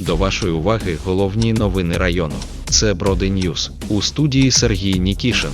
До вашої уваги головні новини району. Це Броди Ньюз у студії Сергій Нікішин.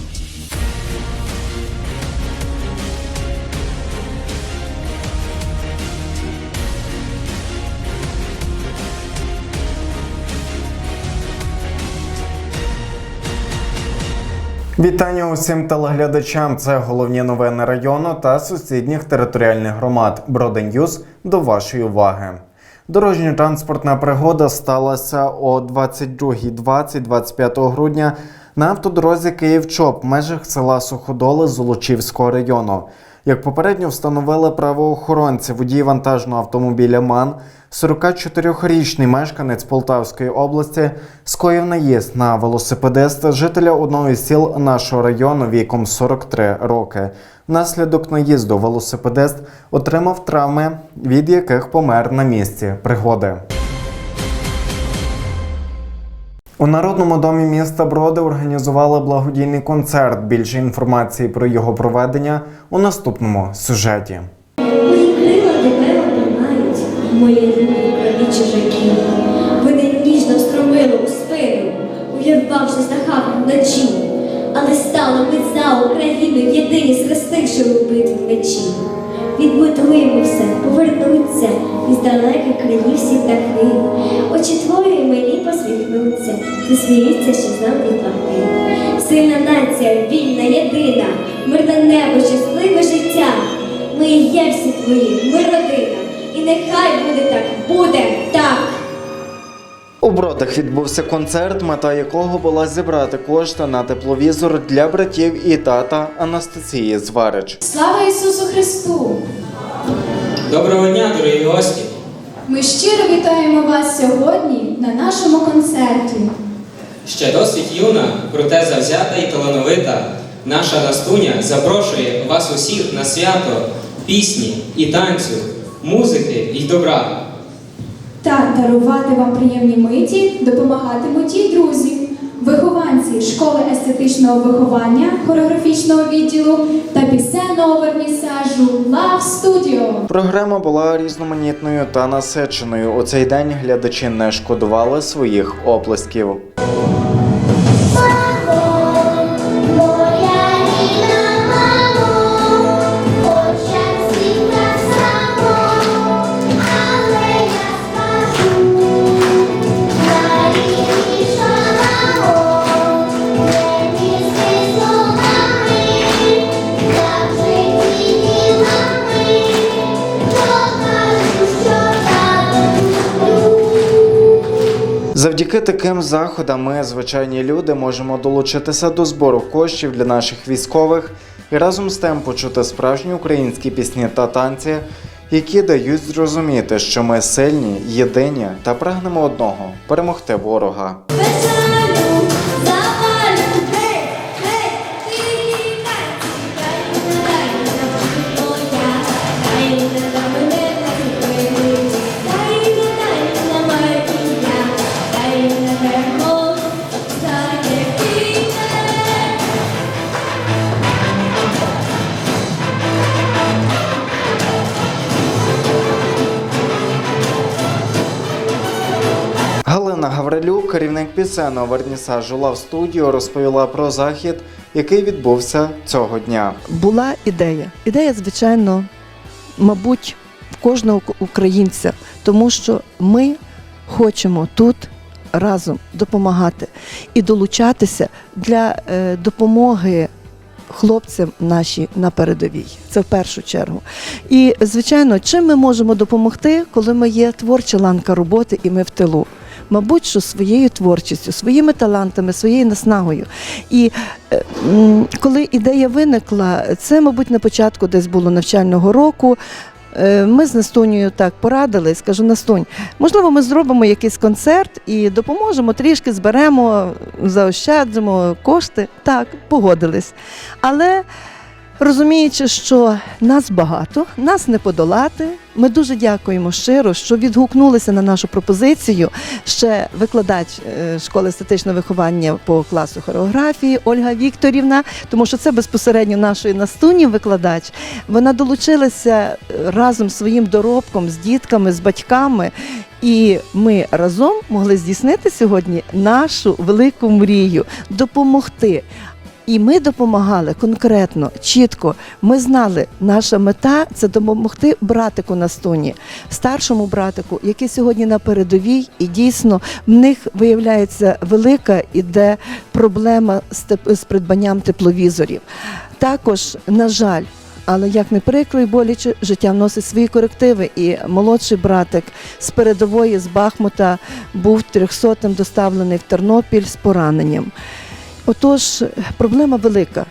Вітання усім телеглядачам. Це головні новини району та сусідніх територіальних громад. Броденюз до вашої уваги. Дорожньо-транспортна пригода сталася о 22.20 25 грудня на автодорозі Київ-Чоп в межах села Суходоли Золочівського району. Як попередньо встановили правоохоронці, водій вантажного автомобіля МАН, 44-річний мешканець Полтавської області, скоїв наїзд на велосипедиста, жителя одного із сіл нашого району віком 43 роки. Внаслідок наїзду велосипедист отримав травми, від яких помер на місці пригоди. У Народному домі міста Броди організували благодійний концерт. Більше інформації про його проведення у наступному сюжеті. Мої крила тебе обіймають, мої любі чужаки. Вони ніжно стромили у спину, увірвавшись на хату вночі. Але стало ми за Україну єдині схрестивши у битві мечі. Відбудуємося, повернуться із далеких країв всі. Очі твої мені посміхнуться, засміються, що з нами плахи. Сильна нація, вільна, єдина, мирне небо, щасливе життя. Ми є всі твої, ми родина, і нехай буде так, буде так. У Бродах відбувся концерт, мета якого була зібрати кошти на тепловізор для братів і тата Анастасії Зварич. Слава Ісусу Христу! Доброго дня, дорогі гості! Ми щиро вітаємо вас сьогодні на нашому концерті. Ще досить юна, проте завзята і талановита. Наша Настуня запрошує вас усіх на свято пісні і танцю, музики і добра. Та дарувати вам приємні миті допомагатимуть і друзі, вихованці школи естетичного виховання, хореографічного відділу та пісенного вернісажу Love Studio. Програма була різноманітною та насиченою. У цей день глядачі не шкодували своїх оплесків. Завдяки таким заходам ми, звичайні люди, можемо долучитися до збору коштів для наших військових і разом з тим почути справжні українські пісні та танці, які дають зрозуміти, що ми сильні, єдині та прагнемо одного перемогти ворога. Керівник пісенного вернісажу Лав Студіо, розповіла про захід, який відбувся цього дня. була ідея. Ідея, звичайно, мабуть, в кожного українця, тому що ми хочемо тут разом допомагати і долучатися для е, допомоги. Хлопцям наші на передовій, це в першу чергу. І звичайно, чим ми можемо допомогти, коли ми є творча ланка роботи і ми в тилу? Мабуть, що своєю творчістю, своїми талантами, своєю наснагою. І е, коли ідея виникла, це, мабуть, на початку десь було навчального року. Е, Ми з Настунею так порадили, скажу Настунь, можливо, ми зробимо якийсь концерт і допоможемо, трішки зберемо, заощаджимо кошти. Так, погодились. Але Розуміючи, що нас багато, нас не подолати. Ми дуже дякуємо щиро, що відгукнулися на нашу пропозицію. Ще викладач е, школи естетичного виховання по класу хореографії Ольга Вікторівна, тому що це безпосередньо нашої настуні викладач. Вона долучилася е, разом з своїм доробком, з дітками, з батьками. І ми разом могли здійснити сьогодні нашу велику мрію допомогти. І ми допомагали конкретно, чітко. Ми знали, наша мета це допомогти братику на стуні, старшому братику, який сьогодні на передовій, і дійсно в них виявляється велика іде проблема з придбанням тепловізорів. Також, на жаль. Але як не прикро і боляче, життя вносить свої корективи. І молодший братик з передової з Бахмута був трьохсотим доставлений в Тернопіль з пораненням. Отож, проблема велика.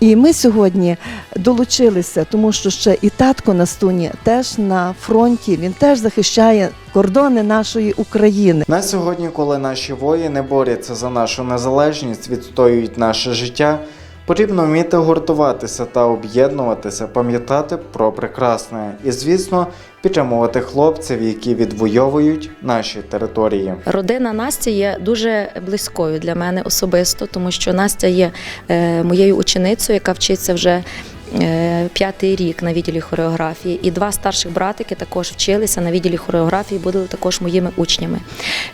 І ми сьогодні долучилися, тому що ще і татко на стуні теж на фронті, він теж захищає кордони нашої України. На сьогодні, коли наші воїни борються за нашу незалежність, відстоюють наше життя, потрібно вміти гуртуватися та об'єднуватися, пам'ятати про прекрасне і, звісно, підтримувати хлопців, які відвоюють наші території. Родина Насті є дуже близькою для мене особисто, тому що Настя є е, моєю ученицею, яка вчиться вже. Е, П'ятий рік на відділі хореографії, і два старших братики також вчилися на відділі хореографії, були також моїми учнями.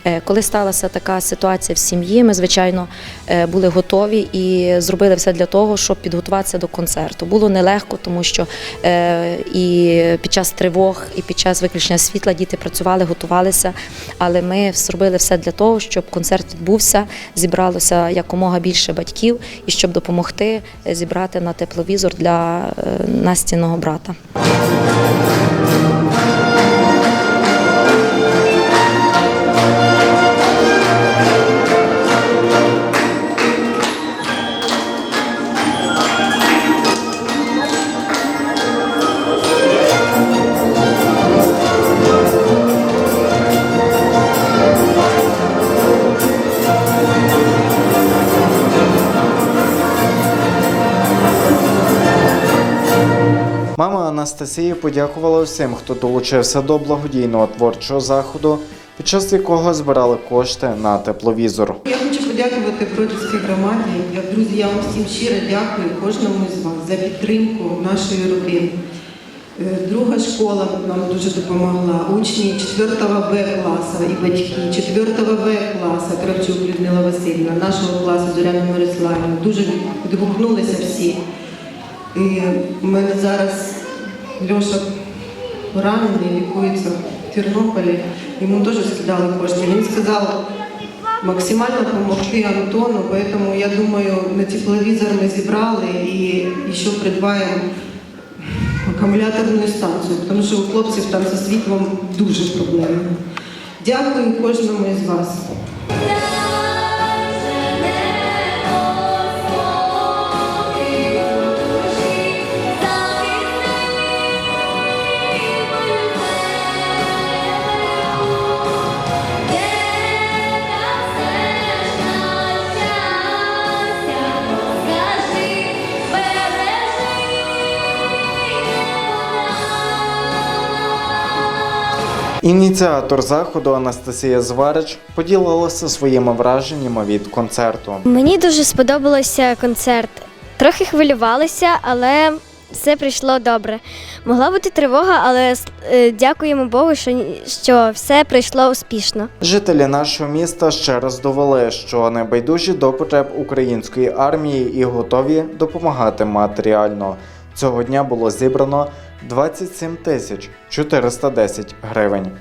Е, Коли сталася така ситуація в сім'ї, ми звичайно е, були готові і зробили все для того, щоб підготуватися до концерту. Було нелегко, тому що і під час тривог, і під час виключення світла діти працювали, готувалися. Але ми зробили все для того, щоб концерт відбувся, зібралося якомога більше батьків і щоб допомогти зібрати на тепловізор для е, Настіного брата. Анастасії подякувала всім, хто долучився до благодійного творчого заходу, під час якого збирали кошти на тепловізор. Я хочу подякувати Бродівській громаді. Я, друзі, я вам всім щиро дякую кожному з вас за підтримку нашої родини. Е, Друга школа нам дуже допомогла. Учні 4 Б класу і батьки 4 В класу Кравчук Людмила Васильівна, нашого класу Зоряна Мирославівна. Дуже відгукнулися всі. І в мене зараз Льоша поранений, лікується в Тернополі. Йому теж скидали кошти. Він сказав максимально допомогти Антону, поэтому я думаю, на тепловізор ми зібрали і ще придбаємо акумуляторну станцію, тому що у хлопців там зі світлом дуже проблеми. Дякую кожному із вас. Ініціатор заходу Анастасія Зварич поділилася своїми враженнями від концерту. Мені дуже сподобався концерт. Трохи хвилювалися, але все прийшло добре. Могла бути тривога, але е, дякуємо Богу, що, що все прийшло успішно. Жителі нашого міста ще раз довели, що небайдужі до потреб української армії і готові допомагати матеріально. Цього дня було зібрано 27 тисяч 410 гривень.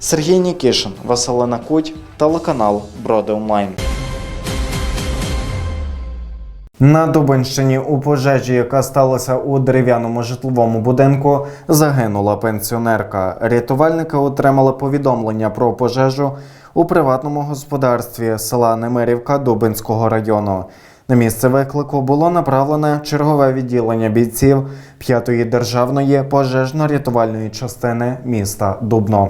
Сергій Нікішин, Василина Куть, телеканал Броди Онлайн. На Дубинщині у пожежі, яка сталася у дерев'яному житловому будинку, загинула пенсіонерка. Рятувальники отримали повідомлення про пожежу у приватному господарстві села Немирівка Дубинського району. На місце виклику було направлене чергове відділення бійців 5-ї державної пожежно-рятувальної частини міста Дубно.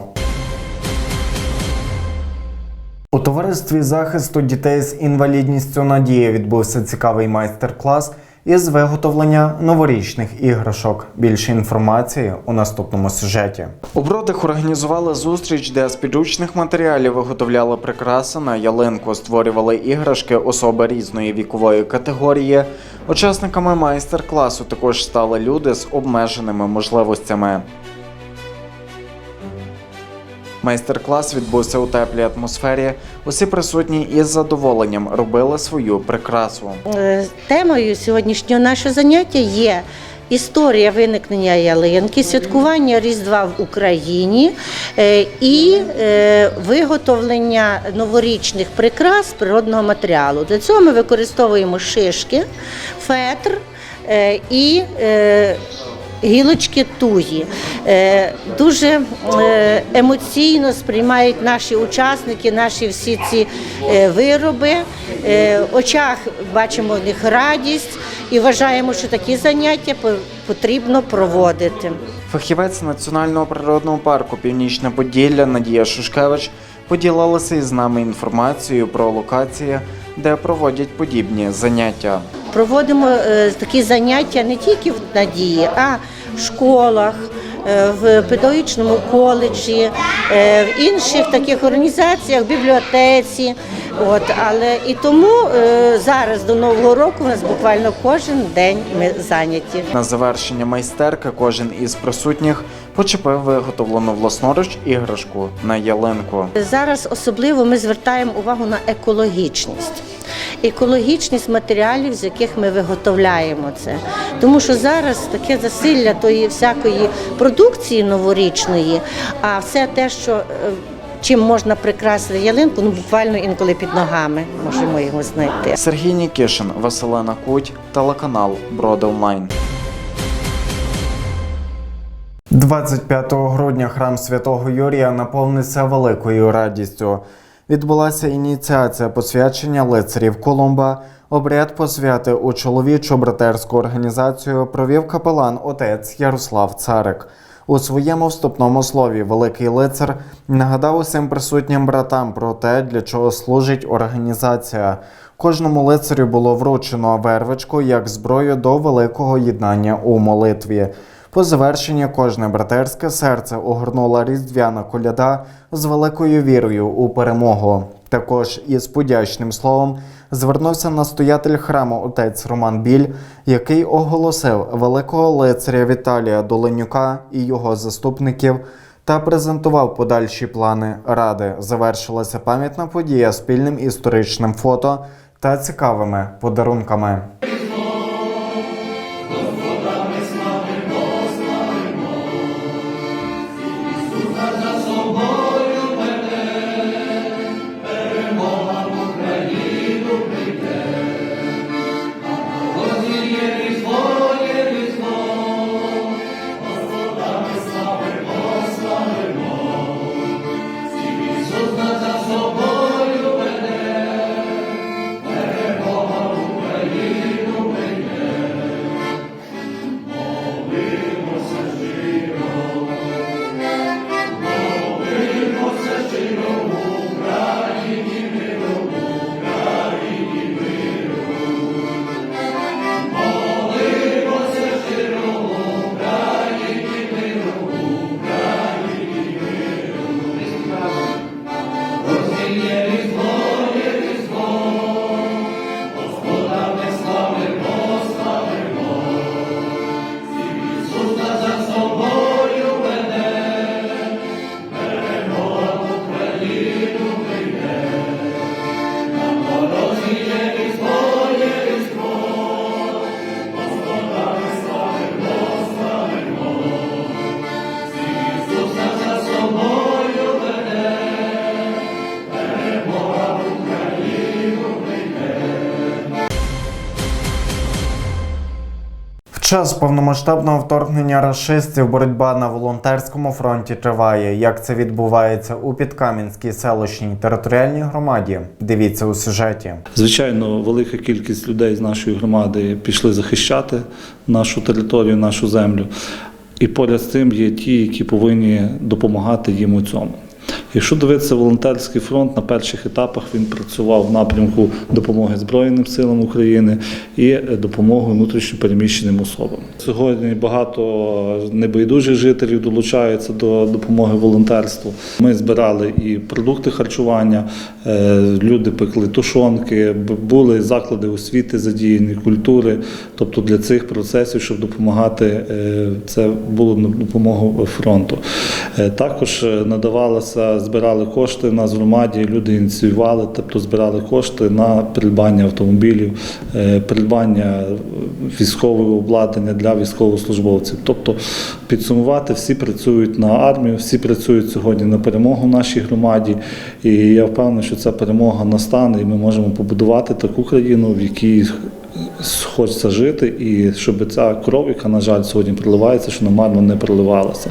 У товаристві захисту дітей з інвалідністю Надія відбувся цікавий майстер-клас із виготовлення новорічних іграшок. Більше інформації у наступному сюжеті. У Бродах організували зустріч, де з підручних матеріалів виготовляли прикраси на ялинку, створювали іграшки особи різної вікової категорії. Учасниками майстер-класу також стали люди з обмеженими можливостями. Майстер-клас відбувся у теплій атмосфері. Усі присутні із задоволенням робили свою прикрасу. Е, Темою сьогоднішнього нашого заняття є історія виникнення ялинки, святкування Різдва в Україні е, і е, виготовлення новорічних прикрас природного матеріалу. Для цього ми використовуємо шишки, фетр і Гілочки туї Е, дуже е, емоційно сприймають наші учасники, наші всі ці е, вироби. В очах бачимо в них радість і вважаємо, що такі заняття по- потрібно проводити. Фахівець Національного природного парку Північне Поділля Надія Шушкевич поділилася із нами інформацією про локації, де проводять подібні заняття. Проводимо такі заняття не тільки в надії, а школах. е, В педагогічному коледжі, е, в інших таких організаціях, бібліотеці. От, але і тому е, зараз до Нового року у нас буквально кожен день ми зайняті. На завершення майстерки кожен із присутніх почепив виготовлену власноруч іграшку на ялинку. Зараз особливо ми звертаємо увагу на екологічність. Екологічність матеріалів, з яких ми виготовляємо це. Тому що зараз таке засилля тої всякої продукції новорічної, а все те, що е, чим можна прикрасити ялинку, ну буквально інколи під ногами можемо його знайти. Сергій Нікішин, Василена Куть, телеканал Броди Онлайн. 25 грудня храм святого Юрія наповниться великою радістю. Відбулася ініціація посвячення лицарів Колумба. Обряд посвяти у чоловічу братерську організацію провів капелан отець Ярослав Царик. У своєму вступному слові великий лицар нагадав усім присутнім братам про те, для чого служить організація. Кожному лицарю було вручено вервичку як зброю до великого єднання у молитві. По завершенні кожне братерське серце огорнула різдвяна коляда з великою вірою у перемогу. Також із подячним словом звернувся настоятель храму отець Роман Біль, який оголосив великого лицаря Віталія Доленюка і його заступників та презентував подальші плани ради. Завершилася пам'ятна подія спільним історичним фото та цікавими подарунками. Час повномасштабного вторгнення рашистів боротьба на волонтерському фронті триває. Як це відбувається у Підкам'янській селищній територіальній громаді? Дивіться у сюжеті. Звичайно, велика кількість людей з нашої громади пішли захищати нашу територію, нашу землю. І поряд з тим є ті, які повинні допомагати їм у цьому. Якщо дивитися волонтерський фронт, на перших етапах він працював в напрямку допомоги Збройним силам України і е, допомоги внутрішньопереміщеним особам. Сьогодні багато небайдужих жителів долучаються до допомоги волонтерству. Ми збирали і продукти харчування, е, люди пекли тушонки, були заклади освіти задіяні, культури. Тобто для цих процесів, щоб допомагати, е, це було на допомогу фронту. Також надавалося, збирали кошти в нас громаді, люди ініціювали, тобто збирали кошти на придбання автомобілів, е, придбання військового обладнання для військовослужбовців. Тобто підсумувати, всі працюють на армію, всі працюють сьогодні на перемогу в нашій громаді. І я впевнений, що ця перемога настане, і ми можемо побудувати таку країну, в якій хочеться жити, і щоб ця кров, яка, на жаль, сьогодні проливається, що намарно не проливалася.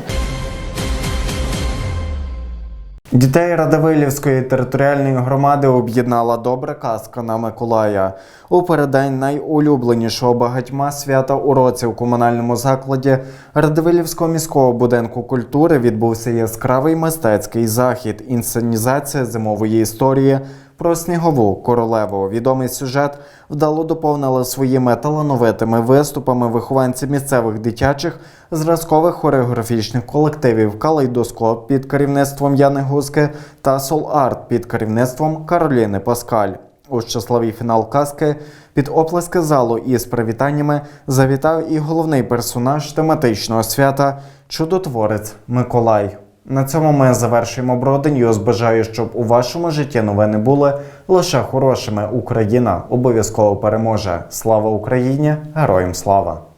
Дітей Радавилівської територіальної громади об'єднала добра казка на Миколая. У передень найулюбленішого багатьма свята у році у комунальному закладі Радивилівського міського будинку культури відбувся яскравий мистецький захід, інсценізація зимової історії про снігову королеву. Відомий сюжет вдало доповнили своїми талановитими виступами вихованці місцевих дитячих зразкових хореографічних колективів Калейдоскоп під керівництвом Яни Гузки та Сол Арт під керівництвом Кароліни Паскаль. У щасливий фінал казки під оплески залу із привітаннями завітав і головний персонаж тематичного свята чудотворець Миколай. На цьому ми завершуємо Броденьюз. Бажаю, щоб у вашому житті новини були лише хорошими. Україна обов'язково переможе. Слава Україні! Героям слава!